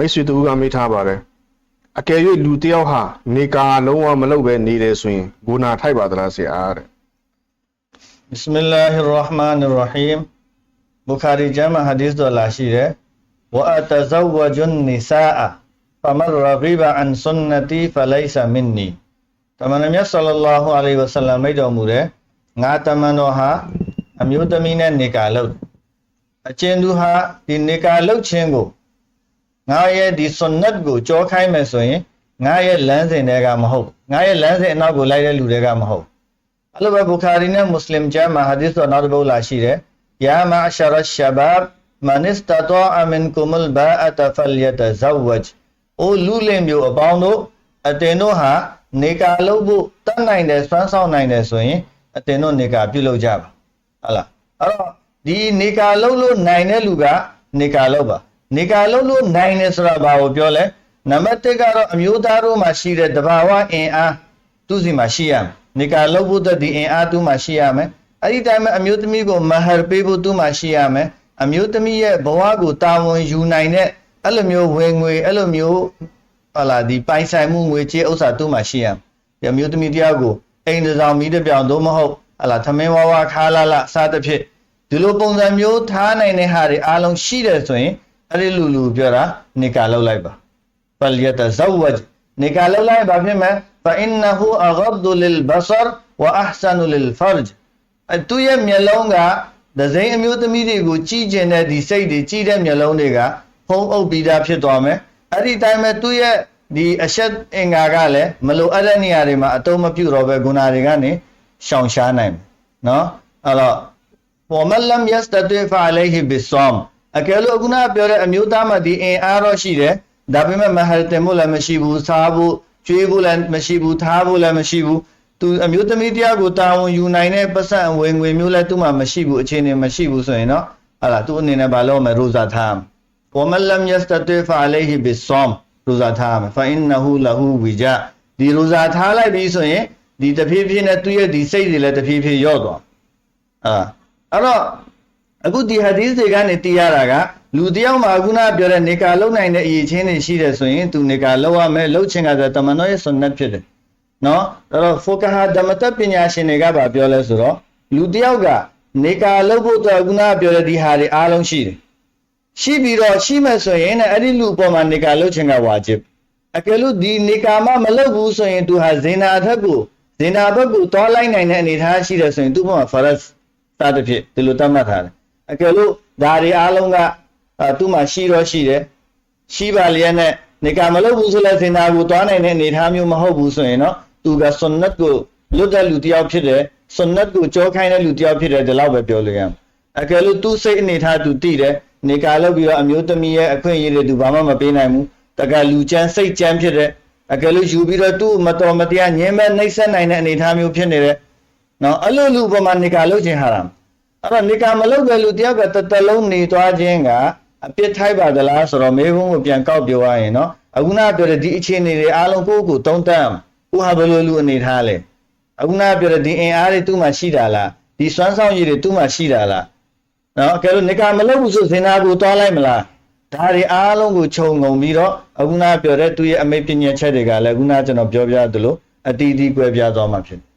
မိတ်ဆွေတို့ကမေးထားပါတယ်အကယ်၍လူတယောက်ဟာနေကာလုံးဝမလုပ်ပဲနေတယ်ဆိုရင်ဂုဏထိုက်ပါသလားဆရာတဲ့ Bismillahir Rahmanir Rahim Bukhari Jama Hadith တော်လာရှိတယ်ဝအတဇဝဂျွန်နီဆာအဖမရဂီဘအန်ဆွန်နတီဖလိုင်ဆာမင်နီတမန်တော်မြတ်ဆလလာဟူအလိုင်ဝဆလမ်မိတ်တော်မူတယ်ငါတမန်တော်ဟာအမျိုးသမီးနဲ့နေကာလုပ်အကျဉ်သူဟာဒီနေကာလုပ်ခြင်းကို ငါရဲ့ဒီဆွန်နတ်ကိုကြောခိုင်းမယ်ဆိုရင်ငါရဲ့လမ်းစဉ်တွေကမဟုတ်ငါရဲ့လမ်းစဉ်အနောက်ကိုလိုက်တဲ့လူတွေကမဟုတ်အဲ့လိုပဲဘူခါရီနဲ့မွတ်စလင်ကျမ်းမှာဟာဒီသ်တော်နောက်တစ်ပုဒ်လာရှိတယ်။ယာမအရှရရှဘပ်မန်စ္စတတောအမင်ကုမလ်ဘာအတဖလယတဇဝဂျ်။အိုလူလင်မျိုးအပေါင်းတို့အတင်တို့ဟာနေကာလုပ်ဖို့တတ်နိုင်တယ်စွမ်းဆောင်နိုင်တယ်ဆိုရင်အတင်တို့နေကာပြုလုပ်ကြပါ။ဟုတ်လား။အဲ့တော့ဒီနေကာလုပ်လို့နိုင်တဲ့လူကနေကာလုပ်ပါ။ နေကာလုပ်လို့နိုင်တယ်ဆိုတာဘာကိုပြောလဲ။နံပါတ်1ကတော့အမျိုးသားတို့မှာရှိတဲ့တဘာဝအင်အားသူ့စီမှာရှိရမယ်။နေကာလုပ်ဖို့တဒီအင်အားသူ့မှာရှိရမယ်။အဲ့ဒီတိုင်းမှာအမျိုးသမီးကိုမဟရ်ပေးဖို့သူ့မှာရှိရမယ်။အမျိုးသမီးရဲ့ဘဝကိုတာဝန်ယူနိုင်တဲ့အဲ့လိုမျိုးဝင်ငွေအဲ့လိုမျိုးဟာလာဒီပိုင်ဆိုင်မှုငွေကြေးဥစ္စာသူ့မှာရှိရမယ်။ဒီအမျိုးသမီးတယောက်ကိုအိမ်တစ်ဆောင်မိတစ်ပြောင်သို့မဟုတ်ဟာလာသမင်းဝါဝါခါလာလာစသဖြင့်ဒီလိုပုံစံမျိုးထားနိုင်တဲ့ဟာတွေအားလုံးရှိတယ်ဆိုရင် အဲ့ဒီလူလူပြောတာနေကာလုပ်လိုက်ပါ။ فليتزوج နေကာလောက်လိုက်ဘာဖြစ်မလဲ فإنه أغض للبصر وأحسن للفرج အတူရဲ့မျက်လုံးကဒဇိမ်အမျိုးသမီးတွေကိုကြည်ကျင်တဲ့ဒီစိတ်တွေကြည်တဲ့မျက်လုံးတွေကဖုံးအုပ်ပြီးသားဖြစ်သွားမယ်အဲ့ဒီတိုင်းပဲသူ့ရဲ့ဒီအဆက်အင်္ဂါကလည်းမလိုအပ်တဲ့နေရာတွေမှာအတုံးမပြုတ်တော့ပဲဂုဏတွေကနေရှောင်ရှားနိုင်မယ်နော်အဲ့တော့ ومن لم يستطع فعليه بالصوم အကယ်လို့ခုနပြောတဲ့အမျိုးသားမှဒီအင်အားတော့ရှိတယ်ဒါပေမဲ့မဟာတင်မှုလည်းမရှိဘူးစားဖို့ကျွေးဖို့လည်းမရှိဘူးထားဖို့လည်းမရှိဘူးသူအမျိုးသမီးတယောက်ကိုတာဝန်ယူနိုင်တဲ့ပတ်စံဝင်ငွေမျိုးလည်းသူ့မှာမရှိဘူးအခြေအနေမရှိဘူးဆိုရင်တော့ဟာလာသူ့အနေနဲ့ဘာလုပ်မလဲရိုဇာထားဝမလမ်ယစတတေဖာလေဟီဘီဆောမ်ရိုဇာထားမယ်ဖိုင်နဟူလဟူဝီဂျာဒီရိုဇာထားလိုက်ပြီဆိုရင်ဒီတဖြည်းဖြည်းနဲ့သူ့ရဲ့ဒီစိတ်တွေလည်းတဖြည်းဖြည်းယော့သွားအာအဲ့တော့ အခုဒီဟာဒီစ်တွေကနေသိရတာကလူတယောက်မှာခုနပြောတဲ့နေကာလုံနိုင်တဲ့အရေးချင်းတွေရှိတယ်ဆိုရင်သူနေကာလုံရမယ်လုံချင်ကဆိုတမန်တော်ရဲ့ဆွန်နတ်ဖြစ်တယ်နော်အဲ့တော့ဖိုကဟာဓမ္မတပညာရှင်တွေကဗာပြောလဲဆိုတော့လူတယောက်ကနေကာလုံဖို့တော့ခုနပြောတဲ့ဒီဟာတွေအားလုံးရှိတယ်ရှိပြီးတော့ရှိမှဆိုရင်လည်းအဲ့ဒီလူပေါ်မှာနေကာလုံချင်ကဝါဂျစ်အကယ်လို့ဒီနေကာမမလုပ်ဘူးဆိုရင်သူဟာဇင်နာအထက်ကိုဇင်နာဘက်ကိုတွားလိုက်နိုင်တဲ့အနေအထားရှိတယ်ဆိုရင်သူ့ဘက်မှာဖရတ်စသဖြင့်ဒီလိုတတ်မှတ်ထားတယ် အကယ်လို့ဒါတွေအားလုံးကအာသူ့မှာရှိတော့ရှိတယ်ရှိပါလျက်နဲ့နေကာမလုပ်ဘူးဆိုလဲစင်နာကိုတွားနိုင်တဲ့အနေအထားမျိုးမဟုတ်ဘူးဆိုရင်တော့သူကဆွန်နတ်ကိုလွတ်တဲ့လူတစ်ယောက်ဖြစ်တယ်ဆွန်နတ်ကိုကြောခိုင်းတဲ့လူတစ်ယောက်ဖြစ်တယ်ဒီလောက်ပဲပြောလို့ရမယ်အကယ်လို့သူ့စိတ်အနေထားသူသိတယ်နေကာလုပ်ပြီးတော့အမျိုးသမီးရဲ့အခွင့်အရေးတွေသူဘာမှမပေးနိုင်ဘူးတကယ်လူချမ်းစိတ်ချမ်းဖြစ်တယ်အကယ်လို့ယူပြီးတော့သူ့မတော်မတရားညှင်းမဲ့နှိပ်စက်နိုင်တဲ့အနေအထားမျိုးဖြစ်နေတယ်နော်အဲ့လိုလူပေါ်မှာနေကာလုပ်ခြင်းဟာရမ် အဲ့တော့နေကာမလုပ်တဲ့လူတယောက်ကတတလုံးနေသွားခြင်းကအပြစ်ထိုက်ပါသလားဆိုတော့မေးခွန်းကိုပြန်ကောက်ပြောရရင်နော်အခုနပြောတဲ့ဒီအခြေအနေတွေအားလုံးကိုယ့်ကိုယ်သုံးသပ်ကိုဟာဘယ်လိုလူအနေထားလဲအခုနပြောတဲ့ဒီအင်အားတွေသူ့မှာရှိတာလားဒီစွမ်းဆောင်ရည်တွေသူ့မှာရှိတာလားနော်အကယ်လို့နေကာမလုပ်ဘူးဆိုစင်နာကိုတွားလိုက်မလားဒါတွေအားလုံးကိုခြုံငုံပြီးတော့အခုနပြောတဲ့သူရဲ့အမိတ်ပညာချက်တွေကလည်းအခုနကျွန်တော်ပြောပြသလိုအတီးတီးကွဲပြားသွားမှာဖြစ်တယ်